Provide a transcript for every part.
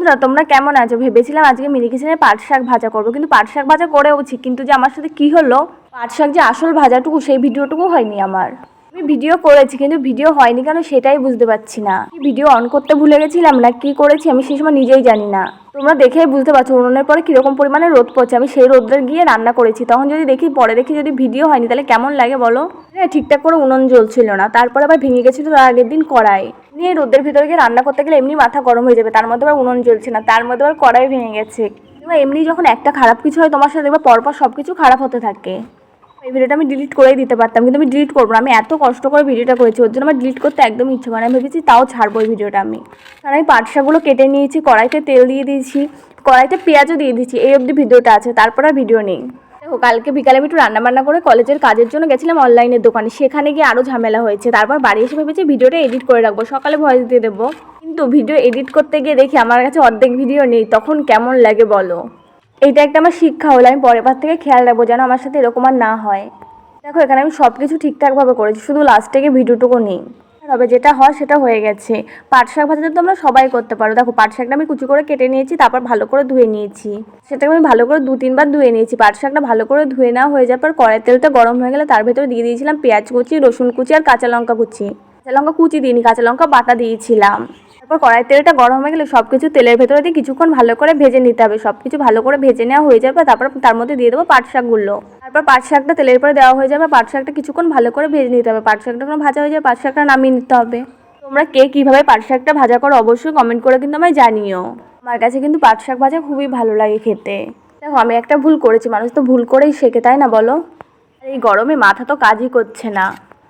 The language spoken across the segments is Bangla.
বন্ধুরা, তোমরা কেমন আছো? ভেবেছিলাম আজকে মিনি কিচেনে পাট শাক ভাজা করব, কিন্তু পাট শাক ভাজা করেওছি, কিন্তু যে আমার সাথে কি হলো? পাট শাক যে আসল ভাজাটুকু, সেই ভিডিওটুকু হয়নি আমার। আমি ভিডিও করেছি, কিন্তু ভিডিও হয়নি কেন সেটাই বুঝতে পারছি না। ভিডিও অন করতে ভুলে গেছিলাম না, কি করেছি আমি সেই সময় নিজেই জানি না। তোমরা দেখেই বুঝতে পারছ, উনুনের পরে কীরকম পরিমাণে রোদ পড়ছে। আমি সেই রোদটা গিয়ে রান্না করেছি। তখন যদি দেখি, পরে দেখি যদি ভিডিও হয়নি, তাহলে কেমন লাগে বলো? হ্যাঁ ঠিকঠাক করে উনুন জ্বলছিল না। তারপর আবার ভেঙে গেছিল তার আগের দিন কড়াই। নিয়ে রোদের ভিতরে গিয়ে রান্না করতে গেলে এমনি মাথা গরম হয়ে যাবে, তার মধ্যে আবার উনুন জ্বলছে না, তার মধ্যে আবার কড়াই ভেঙে গেছে। এবার এমনি যখন একটা খারাপ কিছু হয় তোমার সাথে দেখবে পরপর সব কিছু খারাপ হতে থাকে। এই ভিডিওটা আমি ডিলিট করেই দিতে পারতাম, কিন্তু আমি ডিলিট করব না। আমি এত কষ্ট করে ভিডিওটা করেছি, ওর জন্য আমার ডিলিট করতে একদম ইচ্ছে করে আমি ভেবেছি তাও ছাড়বো এই ভিডিওটা আমি। কারণ আমি পাট শাকগুলো কেটে নিয়েছি, কড়াইতে তেল দিয়ে দিয়েছি, কড়াইতে পেঁয়াজও দিয়ে দিয়েছি, এই অবধি ভিডিওটা আছে, তারপর আর ভিডিও নেই। দেখো কালকে বিকালে আমি একটু রান্নাবান্না করে কলেজের কাজের জন্য গেছিলাম অনলাইনের দোকানে। সেখানে গিয়ে আরও ঝামেলা হয়েছে। তারপর বাড়ি এসে ভেবেছি ভিডিওটা এডিট করে রাখব। সকালে ভয়েস দিয়ে দেবো। কিন্তু ভিডিও এডিট করতে গিয়ে দেখি আমার কাছে অর্ধেক ভিডিও নেই। তখন কেমন লাগে বলো? এইটা একটা আমার শিক্ষা হলো। আমি পরের বার থেকে খেয়াল রাখব যেন আমার সাথে এরকম আর না হয়। দেখো, এখানে আমি সব কিছু ঠিকঠাকভাবে করেছি। শুধু লাস্টে গিয়ে ভিডিওটুকু নেই। তবে যেটা হয় সেটা হয়ে গেছে। পাট শাক ভাজাটা তোমরা সবাই করতে পারো। দেখো, পাট শাকটা আমি কুচি করে কেটে নিয়েছি, তারপর ভালো করে ধুয়ে নিয়েছি। সেটাকে আমি ভালো করে দু তিনবার ধুয়ে নিয়েছি। পাট শাকটা ভালো করে ধুয়ে নেওয়া হয়ে যাওয়ার পর কড়াই তেলটা গরম হয়ে গেলে তার ভেতরে দিয়ে দিয়েছিলাম পেঁয়াজ কুচি, রসুন কুচি আর কাঁচা লঙ্কা কুচি। কাঁচা লঙ্কা কুচি দিইনি, কাঁচা লঙ্কা বাটা দিয়েছিলাম। তারপর কড়াই তেলটা গরম হয়ে গেলে সব কিছু তেলের ভেতরে দিয়ে কিছুক্ষণ ভালো করে ভেজে নিতে হবে। সব কিছু ভালো করে ভেজে নেওয়া হয়ে যাবে, তারপর তার মধ্যে দিয়ে দেবো পাট শাকগুলো। তারপর পাট শাকটা তেলের পরে দেওয়া হয়ে যাবে, পাট শাকটা কিছুক্ষণ ভালো করে ভেজে নিতে হবে। পাট শাকটা যখন ভাজা হয়ে যাবে, পাট শাকটা নামিয়ে নিতে হবে। তোমরা কে কীভাবে পাট শাকটা ভাজা করো অবশ্যই কমেন্ট করে কিন্তু আমায় জানিও। আমার কাছে কিন্তু পাট শাক ভাজা খুবই ভালো লাগে খেতে। দেখো, আমি একটা ভুল করেছি, মানুষ তো ভুল করেই শেখে, তাই না বলো? এই গরমে মাথা তো কাজই করছে না।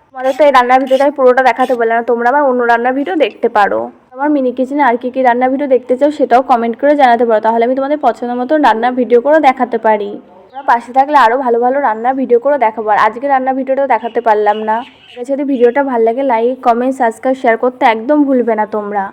তোমাদের তো এই রান্নার ভিডিওটা পুরোটা দেখাতে পারলাম না, তোমরা আবার অন্য রান্নার ভিডিও দেখতে পারো। আমার মিনি কিচেনে আর কী কী রান্নার ভিডিও দেখতে চাও সেটাও কমেন্ট করে জানাতে পারো। তাহলে আমি তোমাদের পছন্দ মতো রান্নার ভিডিও করে দেখাতে পারি। তোমরা পাশে থাকলে আরও ভালো ভালো রান্নার ভিডিও করে দেখাবো। আর আজকে রান্নার ভিডিওটাও দেখাতে পারলাম না। যদি ভিডিওটা ভালো লাগে লাইক কমেন্ট সাবস্ক্রাইব শেয়ার করতে একদম ভুলবে না তোমরা।